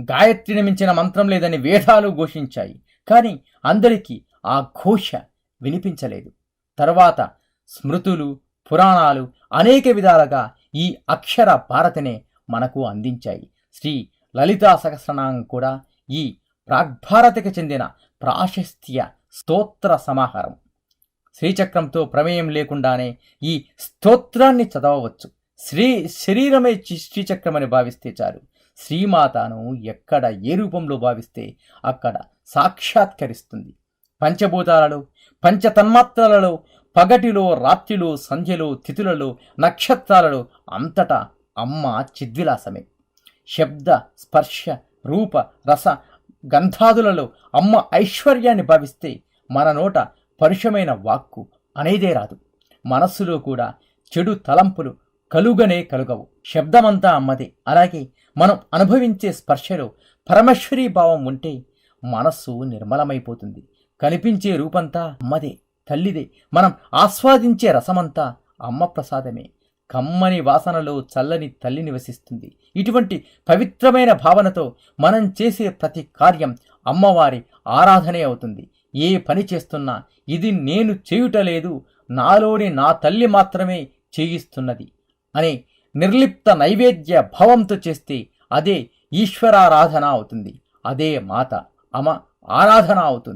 గాయత్రిని మించిన మంత్రం లేదని వేదాలు ఘోషించాయి. కానీ అందరికీ ఆ ఘోష వినిపించలేదు. తరువాత స్మృతులు పురాణాలు అనేక విధాలుగా ఈ అక్షర భారతినే మనకు అందించాయి. శ్రీ లలితా సహస్రనామం కూడా ఈ ప్రాగ్భారతికి చెందిన ప్రాశస్త్య స్తోత్ర సమాహారం. శ్రీచక్రంతో ప్రమేయం లేకుండానే ఈ స్తోత్రాన్ని చదవవచ్చు. శ్రీ శరీరమే శ్రీచక్రమని భావిస్తే చాలు. శ్రీమాతను ఎక్కడ ఏ రూపంలో భావిస్తే అక్కడ సాక్షాత్కరిస్తుంది. పంచభూతాలలో పంచతన్మాత్రలలో పగటిలో రాత్రిలో సంధ్యలో తిథులలో నక్షత్రాలలో అంతటా అమ్మ చిద్విలాసమే. శబ్ద స్పర్శ రూప రస గంధాదులలో అమ్మ ఐశ్వర్యాన్ని భావిస్తే మన నోట పరుషమైన వాక్కు అనేదే రాదు. మనస్సులో కూడా చెడు తలంపులు కలుగనే కలుగవు. శబ్దమంతా అమ్మదే. అలాగే మనం అనుభవించే స్పర్శలో పరమేశ్వరీ భావం ఉంటే మనస్సు నిర్మలమైపోతుంది. కనిపించే రూపంతా అమ్మదే తల్లిదే. మనం ఆస్వాదించే రసమంతా అమ్మ ప్రసాదమే. కమ్మని వాసనలో చల్లని తల్లి నివసిస్తుంది. ఇటువంటి పవిత్రమైన భావనతో మనం చేసే ప్రతి కార్యం అమ్మవారి ఆరాధనే అవుతుంది. ఏ పని చేస్తున్నా ఇది నేను చేయుటలేదు నాలోని నా తల్లి మాత్రమే చేయిస్తున్నది. అని నిర్లిప్త నైవేద్య భావంతో చేస్తే అదే ఈశ్వరారాధన అవుతుంది. అదే మాత అమ ఆరాధన అవుతుంది.